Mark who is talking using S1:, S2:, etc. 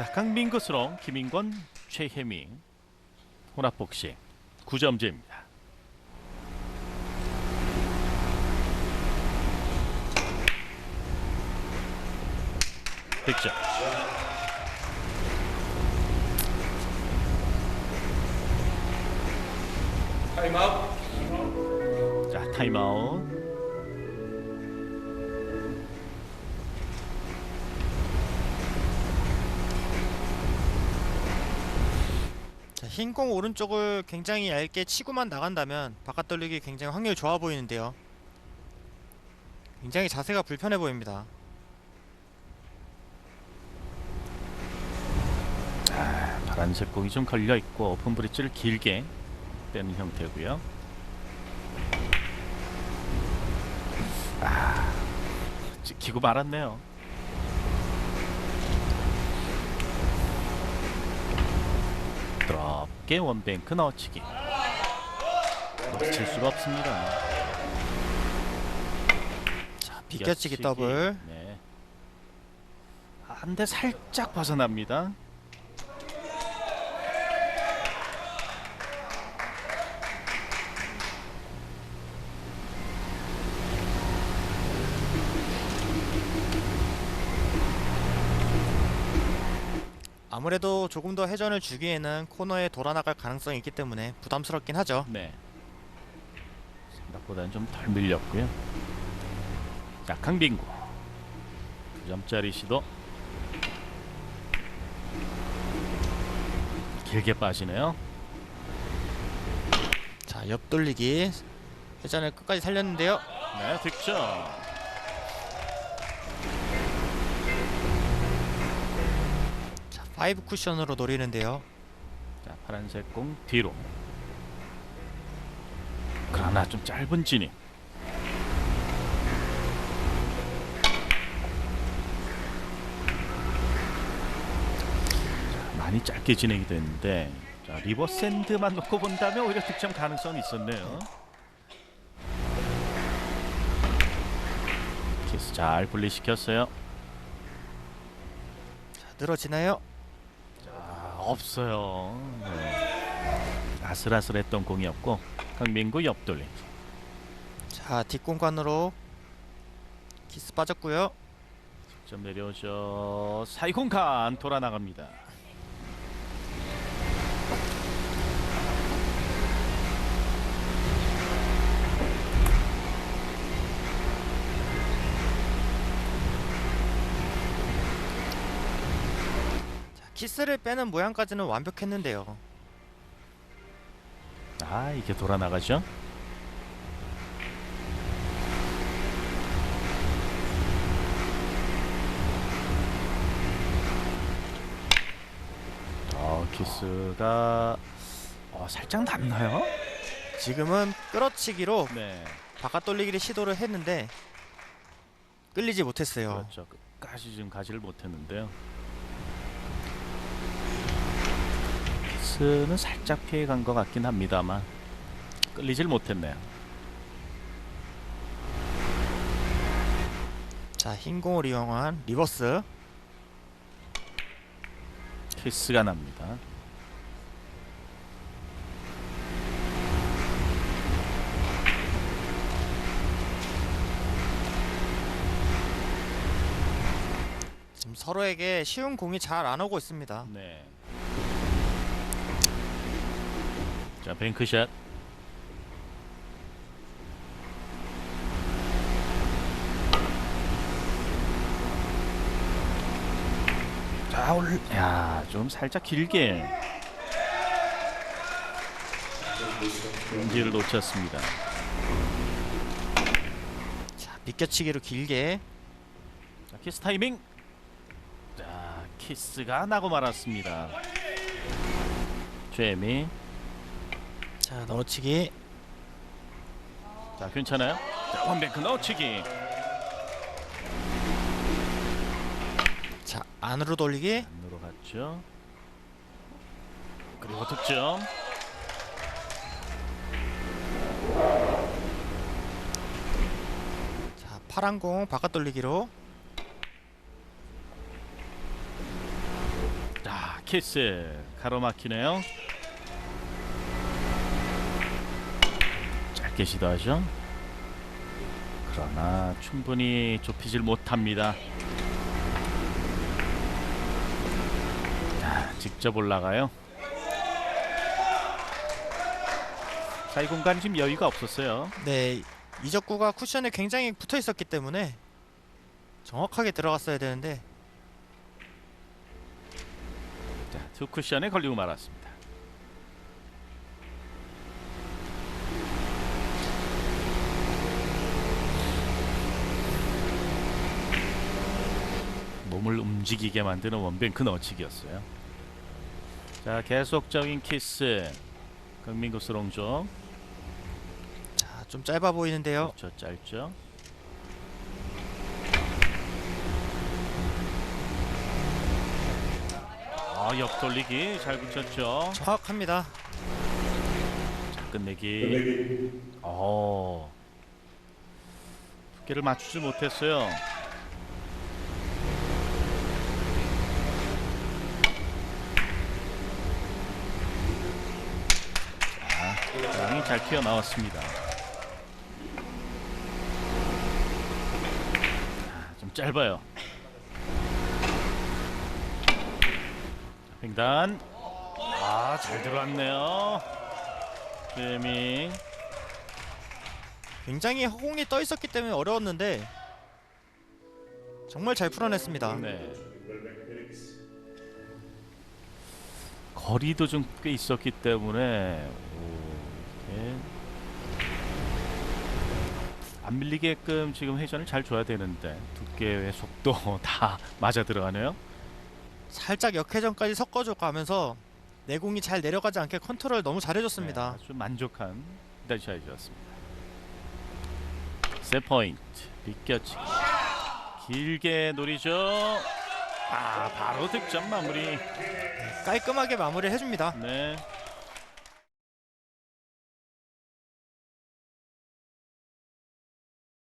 S1: 자, 강민구스로 김인권, 최혜민, 혼합복식 9점제입니다. 득점.
S2: 타임아웃.
S1: 자, 타임아웃.
S3: 자, 흰공 오른쪽을 굉장히 얇게 치고만 나간다면 바깥 돌리기 굉장히 확률 좋아 보이는데요. 굉장히 자세가 불편해 보입니다.
S1: 파란색 공이 좀 걸려 있고 오픈 브릿지를 길게 빼는 형태고요. 아, 찍히고 말았네요. 부드 럽게 원뱅크 넣어치기. 놓칠 수가 없습니다.
S3: 자, 비껴치기 더블.
S1: 네. 아, 한대 살짝 벗어납니다.
S3: 아무래도 조금 더 회전을 주기에는 코너에 돌아나갈 가능성이 있기 때문에 부담스럽긴 하죠.
S1: 네. 생각보다는 좀 덜 밀렸고요. 자, 강빙구. 2점짜리 시도. 길게 빠지네요.
S3: 자, 옆 돌리기. 회전을 끝까지 살렸는데요.
S1: 네, 득점.
S3: 5 쿠션으로 노리는데요.
S1: 자, 파란색 공 뒤로. 그러나 좀 짧은 진입. 자, 많이 짧게 진행이 됐는데 자, 리버 샌드만 놓고 본다면 오히려 득점 가능성이 있었네요. 키스 잘 분리시켰어요.
S3: 자, 늘어지나요?
S1: 아, 없어요. 네. 아슬아슬했던 공이었고 강민구 옆돌리.
S3: 자, 뒷공간으로 키스 빠졌고요.
S1: 점 내려오죠. 사이공간 돌아 나갑니다.
S3: 키스를 빼는 모양까지는 완벽했는데요.
S1: 아 이게 돌아 나가죠. 어 키스가 어, 살짝 남나요?
S3: 지금은 끌어치기로
S1: 네,
S3: 바깥 돌리기를 시도를 했는데 끌리지 못했어요.
S1: 그렇죠. 끝까지 지금 가지를 못했는데요. 키스는 살짝 피해간 것 같긴 합니다만 끌리질 못했네요.
S3: 자, 흰 공을 이용한 리버스.
S1: 키스가 납니다.
S3: 지금 서로에게 쉬운 공이 잘 안 오고 있습니다.
S1: 네. 자 뱅크샷. 자 올. 야좀 살짝 길게. 공지를 놓쳤습니다.
S3: 자, 비껴치기로 길게.
S1: 자 키스 타이밍. 자 키스가 나고 말았습니다. 최미.
S3: 자, 넣어치기.
S1: 자 괜찮아요? 자 원뱅크 넣어치기.
S3: 자, 안으로 돌리기.
S1: 안으로 갔죠. 그리고 득점.
S3: 자, 파란 공 바깥 돌리기로.
S1: 키스 가로막히네요. 짧게 시도 하죠. 그러나 충분히 좁히질 못합니다. 자, 직접 올라가요. 자, 이 공간이 지금 여유가 없었어요.
S3: 네, 이적구가 쿠션에 굉장히 붙어 있었기 때문에 정확하게 들어갔어야 되는데
S1: 자, 투 쿠션에 걸리고 말았습니다. 몸을 움직이게 만드는 원뱅크 넣치기였어요. 자, 계속적인 키스. 강민구 스롱조.
S3: 자, 좀 짧아 보이는데요.
S1: 저 짧죠. 아, 옆돌리기 잘 붙였죠.
S3: 정확합니다.
S1: 자, 끝내기. 어. 두께를 맞추지 못했어요. 자, 양이 잘 튀어나왔습니다. 자, 좀 짧아요. 자, 횡단. 아, 잘 들어왔네요. 재미.
S3: 굉장히 허공이 떠 있었기 때문에 어려웠는데 정말 잘 풀어냈습니다.
S1: 네. 거리도 좀 꽤 있었기 때문에 오, 이렇게 안 밀리게끔 지금 회전을 잘 줘야 되는데 두께의 속도 다 맞아 들어가네요.
S3: 살짝 역회전까지 섞어줘 가면서 내공이 잘 내려가지 않게 컨트롤 너무
S1: 네,
S3: 잘해줬습니다.
S1: 아주 만족한 다시아이였습니다. 세 포인트 비껴치기 길게 노리죠. 아 바로 득점 마무리.
S3: 깔끔하게 마무리를 해줍니다.
S1: 네.